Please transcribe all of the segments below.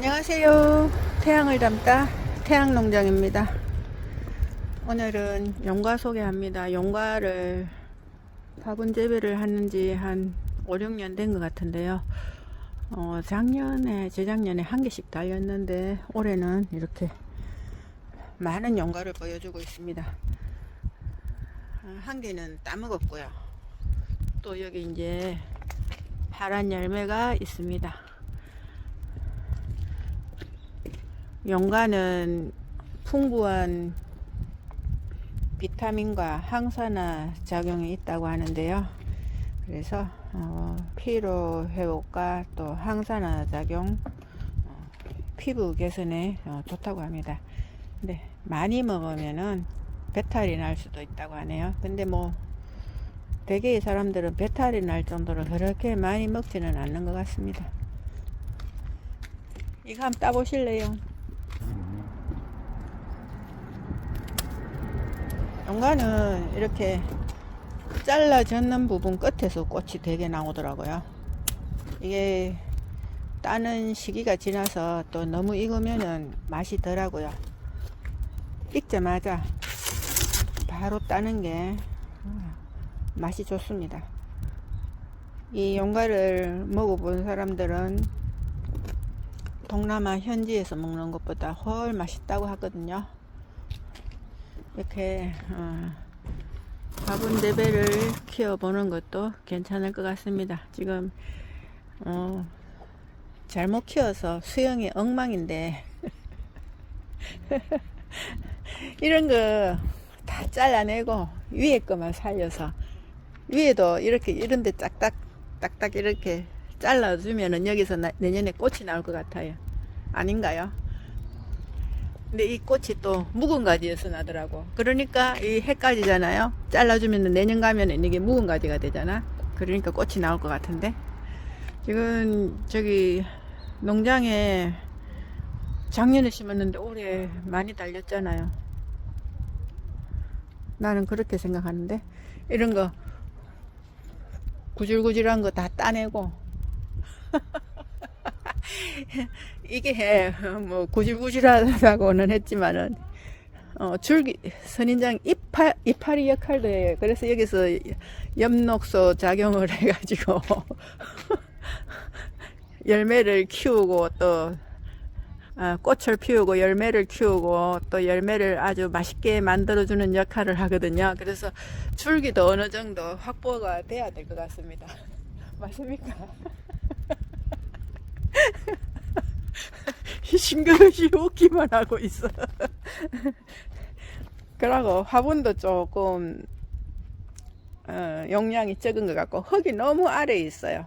안녕하세요. 태양을 담다 태양농장입니다. 오늘은 용과 소개합니다. 용과를 화분 재배를 하는지 한 5, 6년 된 것 같은데요. 어, 작년에, 재작년에 한 개씩 달렸는데 올해는 이렇게 많은 용과를 보여주고 있습니다. 어, 한 개는 따먹었고요. 또 여기 이제 파란 열매가 있습니다. 용과는 풍부한 비타민과 항산화 작용이 있다고 하는데요. 그래서 어, 피로 회복과 또 항산화 작용, 어, 피부 개선에 어, 좋다고 합니다. 근데 많이 먹으면은 배탈이 날 수도 있다고 하네요. 근데 뭐 대개의 사람들은 배탈이 날 정도로 그렇게 많이 먹지는 않는 것 같습니다. 이거 한번 따보실래요? 연가는 이렇게 잘라졌는 부분 끝에서 꽃이 되게 나오더라고요. 이게 따는 시기가 지나서 또 너무 익으면은 맛이 덜하고요. 익자마자 바로 따는 게 맛이 좋습니다. 이 용과를 먹어본 사람들은 동남아 현지에서 먹는 것보다 훨 맛있다고 하거든요. 이렇게 어, 화분 재배를 키워보는 것도 괜찮을 것 같습니다. 지금 어, 잘못 키워서 수영이 엉망인데 이런 거 다 잘라내고 위에 거만 살려서 위에도 이렇게 이런데 짝딱 딱딱 이렇게 잘라주면은 여기서 나- 내년에 꽃이 나올 것 같아요. 아닌가요? 근데 이 꽃이 또 묵은 가지에서 나더라고. 그러니까 이 헷갈리잖아요. 잘라주면 내년 가면은 이게 묵은 가지가 되잖아. 그러니까 꽃이 나올 것 같은데. 지금 저기 농장에 작년에 심었는데 올해 많이 달렸잖아요. 나는 그렇게 생각하는데 이런 거 구질구질한 거 다 따내고 이게 뭐 구질구질하다고는 했지만은 어, 줄기 선인장 이파 이파리 역할도 해요. 그래서 여기서 엽록소 작용을 해가지고 열매를 키우고 또 아, 꽃을 피우고 열매를 키우고 또 열매를 아주 맛있게 만들어주는 역할을 하거든요. 그래서 줄기도 어느 정도 확보가 돼야 될 것 같습니다. 맞습니까? 싱그러시 웃기만 하고 있어. 그러고 화분도 조금 어, 용량이 적은 것 같고 흙이 너무 아래에 있어요.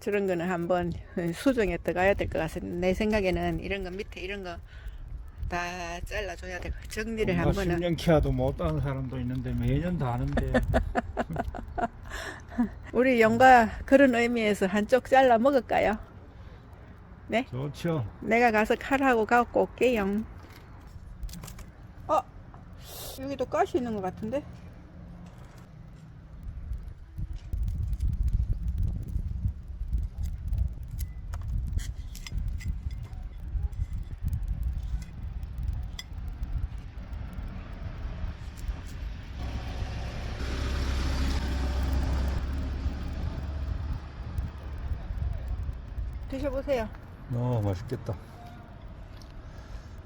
저런 거는 한번 수정에 들어가야 될 것 같습니다. 내 생각에는 이런 거 밑에 이런 거 다 잘라줘야 될것 같아요. 정리를 뭔가 한번은 10년 키워도 못 따는 사람도 있는데 매년 다 하는데 우리 영가 그런 의미에서 한쪽 잘라 먹을까요? 네? 좋죠. 내가 가서 칼하고 갖고 올게요. 어, 여기도 가시 있는 것 같은데? 드셔보세요. 어 맛있겠다.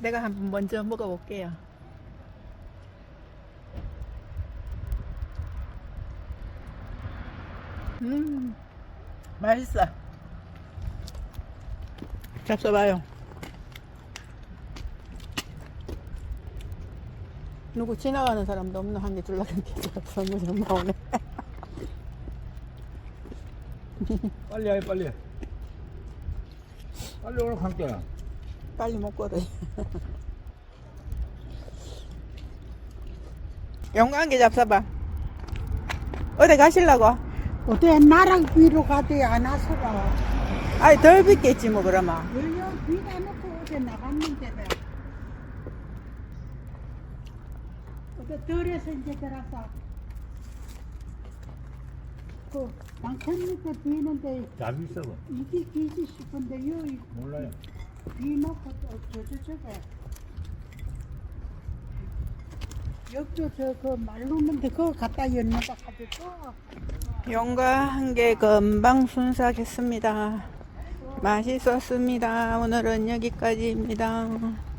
내가 한번 먼저 먹어볼게요. 음, 맛있어. 잡숴봐요. 누구 지나가는 사람도 없나 한개 줄라 그렇게 선물 좀 나오네. 빨리 해 빨리. 빨리 오늘 갈게. 빨리 먹거든. 영광게 잡숴봐. 어디 가실라고? 어때 나랑 비로 가대 안 와서라 아이 덜 빗겠지 뭐 그러면. 열려 비가 놓고 어제 나갔는데 어제 덜해서 이제 들어서 그 방천리도 비는데 잡이 있어 봐. 이게 기지 싶은데 요 몰라요. 비 놓고 저저 저게 옆도 저그 말로는데 그거 갖다 였는가 가지고 용과 한개 금방 순삭했습니다. 맛있었습니다. 오늘은 여기까지입니다.